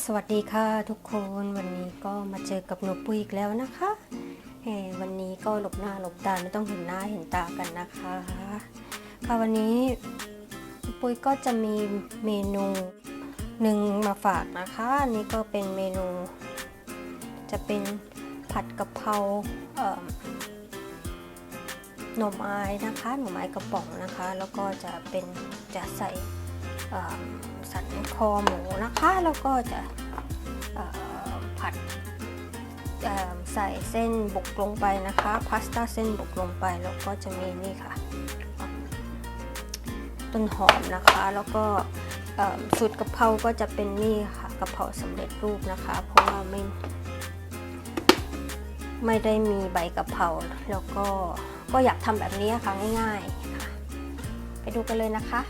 สวัสดีค่ะทุกคนวันนี้ก็มาเจอกับหนูปุ้ยอีกแล้วนะคะเฮ้วันนี้ก็หลบหน้าหลบตาไม่ต้องเห็นหน้าเห็นตากันนะคะ ค่ะวันนี้ปุ้ยก็จะมีเมนูหนึ่งมาฝากนะคะอันนี้ก็เป็นเมนู จะเป็นผัดกะเพราเหน่อไม้นะคะหน่อไม้กระป๋องนะคะ แล้วก็จะเป็นจะใส่ สันคอหมูนะคะ แล้วก็จะผัดใส่เส้นบุกลงไปนะคะ พาสต้าเส้นบุกลงไป แล้วก็จะมีนี่ค่ะ ต้นหอมนะคะ แล้วก็สูตรกะเพราก็จะเป็นนี่ค่ะกะเพราสำเร็จรูปนะคะ เพราะว่าไม่ไม่ได้มีใบกะเพราแล้วก็ก็อยากทำแบบนี้ค่ะง่ายๆค่ะไปดูกันเลยนะคะ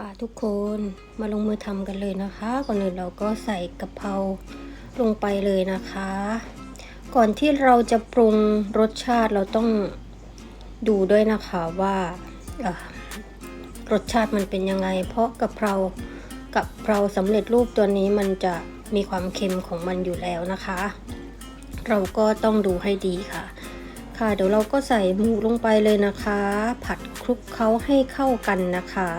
ค่ะทุกคนมาลงมือทำกันเลยนะคะ ก่อนอื่นเราก็ใส่กะเพราลงไปเลยนะคะ ก่อนที่เราจะปรุงรสชาติเราต้องดูด้วยนะคะว่ารสชาติมันเป็นยังไง เพราะกะเพรากะเพราสำเร็จรูปตัวนี้มันจะมีความเค็มของมันอยู่แล้วนะคะ เราก็ต้องดูให้ดีค่ะ ค่ะเดี๋ยวเราก็ใส่หมูลงไปเลยนะคะ ผัดคลุกเคล้าให้เข้ากันนะคะ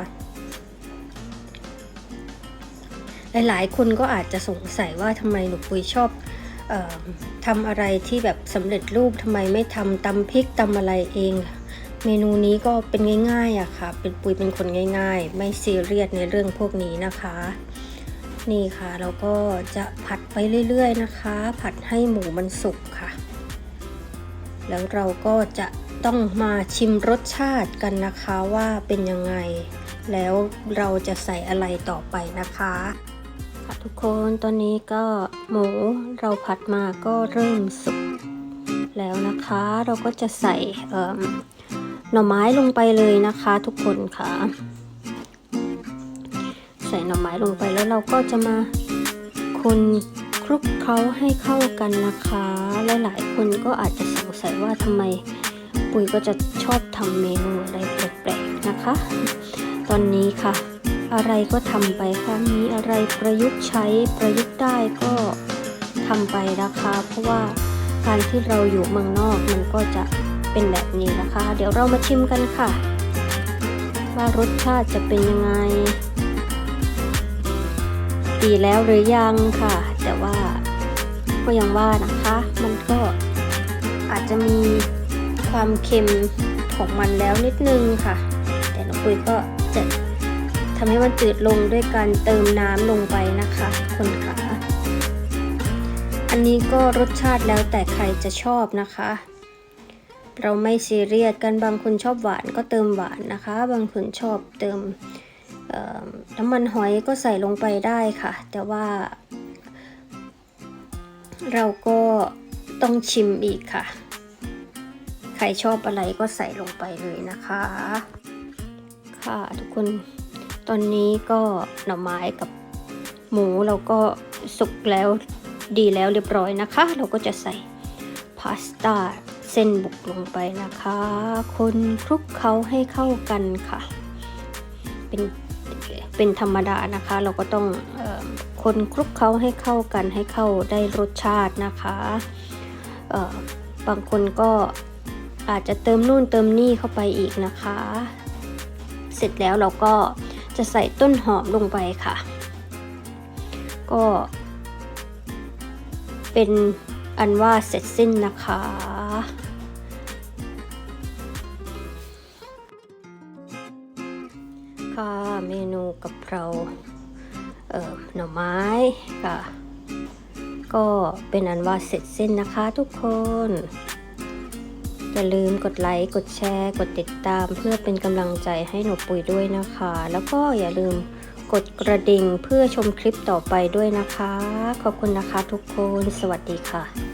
หลาย ๆ คนก็อาจจะสงสัยว่าทำไมหนูปุยชอบออทำอะไรที่แบบสำเร็จรูปทำไมไม่ทำตำพริกตำอะไรเอง เมนูนี้ก็เป็นง่ายๆอะค่ะ เป็นปุยเป็นคนง่าย ๆ ไม่ซีเรียสในเรื่องพวกนี้นะคะ นี่ค่ะเราก็จะผัดไปเรื่อย ๆ นะคะ ผัดให้หมูมันสุกค่ะ แล้วเราก็จะต้องมาชิมรสชาติกันนะคะว่าเป็นยังไง แล้วเราจะใส่อะไรต่อไปนะคะ ค่ะทุกคนตอนนี้ก็หมูเราผัดมาก็เริ่มสุกแล้วนะคะ เราก็จะใส่หน่อไม้ลงไปเลยนะคะทุกคนค่ะ ใส่หน่อไม้ลงไปแล้วเราก็จะมาคนคลุกเคล้าให้เข้ากันนะคะ หลายๆคนก็อาจจะสงสัยว่าทำไมปุ๋ยก็จะชอบทำเมนูอะไรแปลกๆนะคะ ตอนนี้ค่ะ อะไรก็ทำไปค่ะมีอะไรประยุกต์ใช้ประยุกต์ได้ก็ทำไปนะคะ เพราะว่าการที่เราอยู่เมืองนอกมันก็จะเป็นแบบนี้นะคะ เดี๋ยวเรามาชิมกันค่ะ ว่ารสชาติจะเป็นยังไง ดีแล้วหรือยังค่ะ แต่ว่าก็ยังว่านะคะ มันก็อาจจะมีความเค็มของมันแล้วนิดนึงค่ะ แต่น้องปุ้ยก็จะ ทำให้มันจืดลงด้วยการเติมน้ำลงไปนะคะคนขา อันนี้ก็รสชาติแล้วแต่ใครจะชอบนะคะ เราไม่ซีเรียสกันบางคนชอบหวานก็เติมหวานนะคะ บางคนชอบเติมน้ำมันหอยก็ใส่ลงไปได้ค่ะ แต่ว่า เราก็ต้องชิมอีกค่ะ ใครชอบอะไรก็ใส่ลงไปเลยนะคะ ค่ะทุกคน ตอนนี้ก็หน่อไม้กับหมูเราก็สุกแล้วดีแล้วเรียบร้อยนะคะ เราก็จะใส่พาสต้าเส้นบุกลงไปนะคะ คนคลุกเคล้าให้เข้ากันค่ะ เป็นเป็นธรรมดานะคะ เราก็ต้องออคนคลุกเคล้าให้เข้ากันให้เข้าได้รสชาตินะคะบางคนก็อาจจะเติมนู่นเติมนี่เข้าไปอีกนะคะ เสร็จแล้วเราก็ จะใส่ต้นหอมลงไปค่ะ ก็ เป็นอันว่าเสร็จสิ้นนะคะค่ะเมนูกับเราเอ่อหน่อไม้ค่ะ ก็เป็นอันว่าเสร็จสิ้นนะคะทุกคน อย่าลืมกดไลค์กดแชร์ กดติดตาม เพื่อเป็นกำลังใจให้หนูปุ๋ยด้วยนะคะ แล้วก็อย่าลืมกดกระดิ่งเพื่อชมคลิปต่อไปด้วยนะคะ ขอบคุณนะคะทุกคน สวัสดีค่ะ